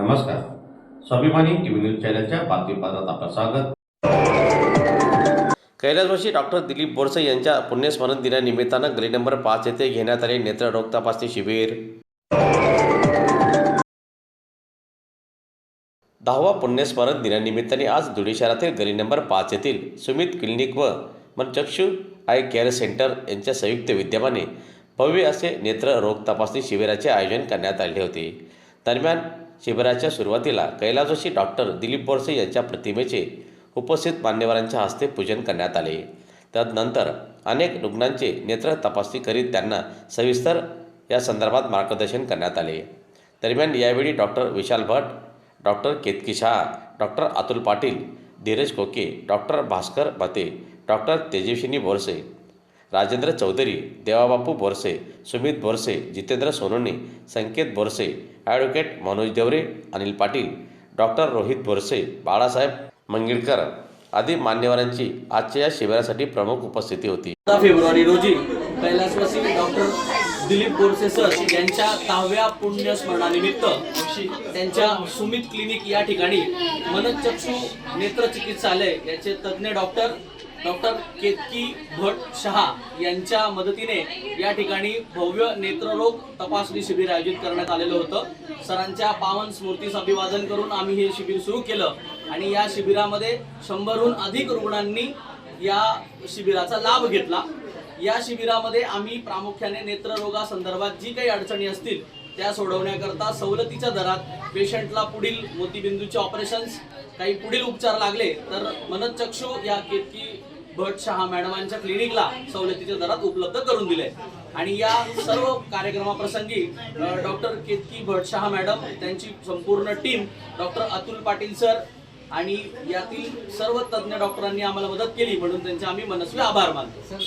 नमस्कार. स्वाभिमानी TV news चॅनलच्या बातमीपत्रात आपलं स्वागत. कैलासवासी डॉक्टर दिलीप बोरसे यांच्या पुण्यस्मरण दिनानिमित्तानं गली नंबर पाच येथे घेण्यात आले नेत्ररोग तपासणी शिबिर. दहावा पुण्यस्मरण दिनानिमित्ताने आज धुळे शहरातील गली नंबर पाच येथील सुमित क्लिनिक व मनचक्षु आय केअर सेंटर यांच्या संयुक्त विद्यमाने भव्य असे नेत्र रोग तपासणी शिबिराचे आयोजन करण्यात आले होते. दरम्यान शिबिराच्या सुरुवातीला कैलासवासी डॉक्टर दिलीप बोरसे यांच्या प्रतिमेचे उपस्थित मान्यवरांच्या हस्ते पूजन करण्यात आले. तदनंतर अनेक रुग्णांचे नेत्र तपासणी करीत त्यांना सविस्तर या संदर्भात मार्गदर्शन करण्यात आले. दरम्यान यावेळी doctor Vishal Bhat doctor Ketki Shah doctor Atul Patil Dheeraj Koke doctor Bhaskar Mate doctor Tejaswini Borse Rajendra Chaudhari Devabapu Borse Sumit Borse Jitendra Sonone Sanket Borse advocate Manoj Deore Anil Patil doctor Rohit Borse Balasaheb Mangilkar आदी मान्यवरांची आजच्या या शिबिरासाठी प्रमुख उपस्थिती होती. February रोजी कैलासवासी डॉक्टर दिलीप बोरसे सर यांच्या दहाव्या पुण्यस्मरणानिमित्त त्यांच्या सुमित क्लिनिक या ठिकाणी मनचक्षु नेत्रचिकित्सालय याचे तज्ज्ञ डॉक्टर डॉक्टर केतकी भट शहा यांच्या मदतीने या ठिकाणी भव्य नेत्ररोग तपासणी शिबिर आयोजित करण्यात आलेलं होतं. सरांच्या पावन स्मृतीस अभिवादन करून आम्ही हे शिबिर सुरू केलं आणि या शिबिरामध्ये शंभरहून अधिक रुग्णांनी या शिबिराचा लाभ घेतला. या शिबिरामध्ये आम्ही प्रामुख्याने नेत्ररोगासंदर्भात जी काही अडचणी असतील त्या सोडवण्याकरता सवलतीच्या दरात पेशंटला पुढील मोतीबिंदूचे ऑपरेशन्स काही पुढील उपचार लागले तर मनचक्षू या केतकी भट शहा मॅडमांच्या क्लिनिकला सवलतीच्या दरात उपलब्ध करून दिले. आणि या सर्व कार्यक्रमाप्रसंगी डॉक्टर केतकी भट शहा मॅडम त्यांची संपूर्ण team doctor Atul Patil sir आणि यातील सर्व तज्ज्ञ डॉक्टरांनी आम्हाला मदत केली म्हणून त्यांचे आम्ही मनस्वी आभार मानतो.